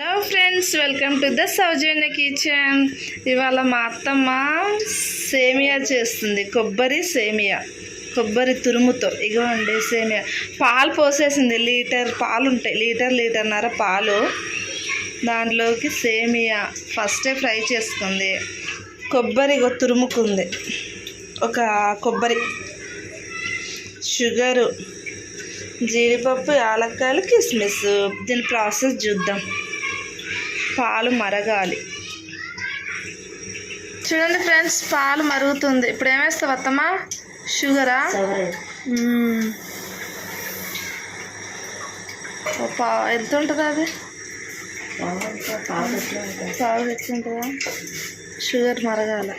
Hello friends welcome to the Soujanya kitchen ఇవాళ మా అత్తమ్మ సేమియా చేస్తుంది. కొబ్బరి సేమియా. కొబ్బరి తురుముతో. ఇగోండి సేమియా. పాలు పోసేసింది. లీటర్ పాలు ఉంటాయి లీటర్ లీటర్న్నర పాలు. దాంట్లోకి సేమియా ఫస్టే ఫ్రై చేసుకుంది. కొబ్బరి తురుముకుంది. ఒక కొబ్బరి. షుగరు. జీడిపప్పు యాలక్కాయలు కిస్మిస్. దీని ప్రాసెస్ చూద్దాం. పాలు మరగాలి. చూడండి ఫ్రెండ్స్ పాలు మరుగుతుంది. ఇప్పుడు ఏమేస్తావు అత్తమ్మా? షుగరా? ఎంత ఉంటుంది అది? ఎట్లా ఉంటుందా. షుగర్ మరగాల.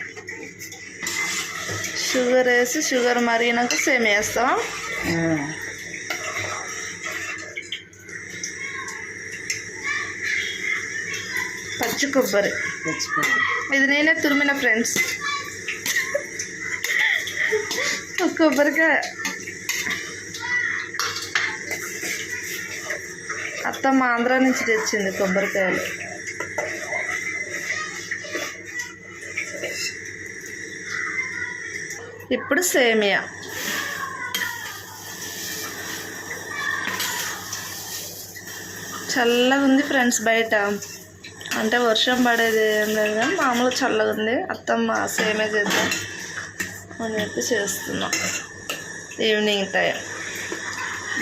షుగర్ వేసి షుగర్ మరిగినాక సేమ్ వేస్తాం పచ్చి కొబ్బరి. ఇది నేనే తురిమిన ఫ్రెండ్స్. కొబ్బరికాయ. అత్తమ్మ ఆంధ్ర నుంచి తెచ్చింది కొబ్బరికాయలు. ఇప్పుడు సేమియా. చల్లగా ఉంది ఫ్రెండ్స్ బయట. అంటే వర్షం పడేది ఏం లేదు కానీ మామూలుగా చల్లగా ఉంది. అత్తమ్మ సేమే చేద్దాం అని చెప్పి చేస్తున్నాం. ఈవినింగ్ టైం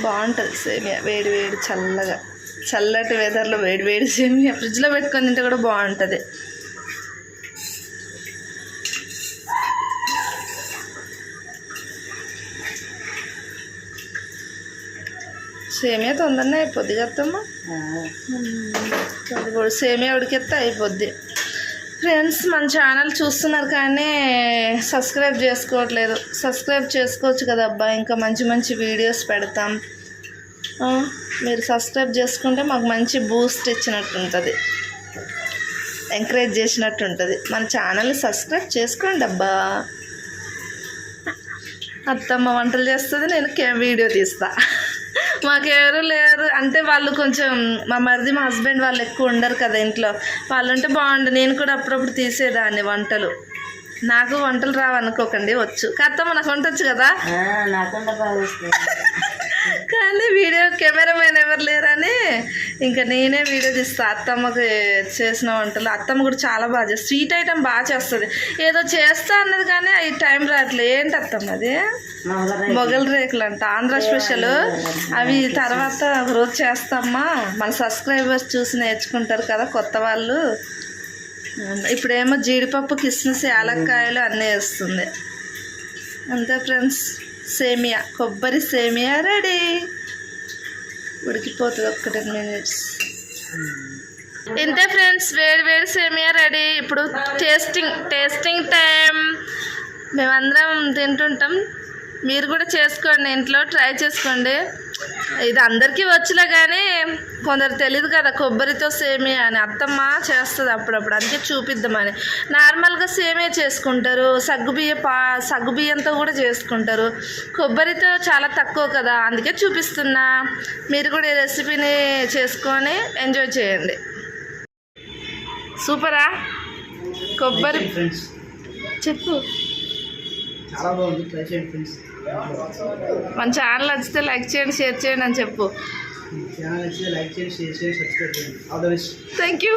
బాగుంటుంది సేమియా. వేడి వేడి చల్లగా. చల్లటి వెదర్లో వేడి వేడి సేమియా. ఫ్రిడ్జ్లో పెట్టుకొని తింటే కూడా బాగుంటుంది. సేమియా తొందరనే అయిపోద్ది కదమ్మా కూడా సేమియా ఉడికెత్తే అయిపోద్ది. ఫ్రెండ్స్ మన ఛానల్ చూస్తున్నారు కానీ సబ్స్క్రైబ్ చేసుకోవట్లేదు. సబ్స్క్రైబ్ చేసుకోవచ్చు కదా అబ్బా ఇంకా మంచి మంచి వీడియోస్ పెడతాం. మీరు సబ్స్క్రైబ్ చేసుకుంటే మాకు మంచి బూస్ట్ ఇచ్చినట్టు ఉంటుంది ఎంకరేజ్ చేసినట్టు ఉంటుంది మన ఛానల్ని సబ్స్క్రైబ్ చేసుకోండి అబ్బా. అత్తమ్మ వంటలు చేస్తుంది నేను వీడియో తీస్తా. మాకెవరు లేరు. అంటే వాళ్ళు కొంచెం మా మరిది మా హస్బెండ్ వాళ్ళు ఎక్కువ ఉండరు కదా ఇంట్లో. వాళ్ళు ఉంటే బాగుండు. నేను కూడా అప్పుడప్పుడు తీసేదాన్ని వంటలు. నాకు వంటలు రావనుకోకండి వచ్చు. కాత్తమ్మ నాకు వంట వచ్చు కదా? కానీ వీడియో కెమెరామెన్ ఎవరు లేరని ఇంకా నేనే వీడియో తీస్తా. అత్తమ్మకి చేసిన వంటలు. అత్తమ్మ కూడా చాలా బాగా చేస్తుంది స్వీట్ ఐటమ్ బాగా చేస్తుంది. ఏదో చేస్తా అన్నది కానీ అవి టైం రావట్లేదు ఏంటి అత్తమ్మ అది? మొగల్ రేకులు అంట ఆంధ్ర స్పెషల్. అవి తర్వాత రోజు చేస్తామ్మా. మన సబ్స్క్రైబర్స్ చూసి నేర్చుకుంటారు కదా కొత్త వాళ్ళు. ఇప్పుడేమో జీడిపప్పు కిస్మిస్ యాలక్కాయలు అన్నీ వేస్తుంది. అంతే ఫ్రెండ్స్. సేమియా. కొబ్బరి సేమియా రెడీ. ఉడికిపోతుంది ఒక టెన్ మినిట్స్. Hmm. ఇంతే ఫ్రెండ్స్ వేడి వేడి సేమియా రెడీ. ఇప్పుడు టేస్టింగ్ టేస్టింగ్ టైం మేమందరం తింటుంటాం. మీరు కూడా చేసుకోండి ఇంట్లో ట్రై చేసుకోండి. ఇది అందరికీ వచ్చలే కానీ కొందరు తెలియదు కదా కొబ్బరితో సేమియా అని. అత్తమ్మ చేస్తుంది అప్పుడప్పుడు. అందుకే చూపిద్దామని. నార్మల్గా సేమియా చేసుకుంటారు. సగ్గుబియ్య పా సగ్గుబియ్యంతో కూడా చేసుకుంటారు. కొబ్బరితో చాలా తక్కువ కదా అందుకే చూపిస్తున్నా. మీరు కూడా ఈ రెసిపీని చేసుకొని ఎంజాయ్ చేయండి. సూపరా? కొబ్బరి చెప్పు. చాలా బాగుంది. ట్రై చేయండి ఫ్రెండ్స్ మన ఛానల్ నచ్చితే లైక్ చేయండి షేర్ చేయండి అని చెప్పు. ఛానల్ నచ్చితే లైక్ చేయండి షేర్ చేయండి సబ్స్క్రైబ్ చేయండి. All the best thank you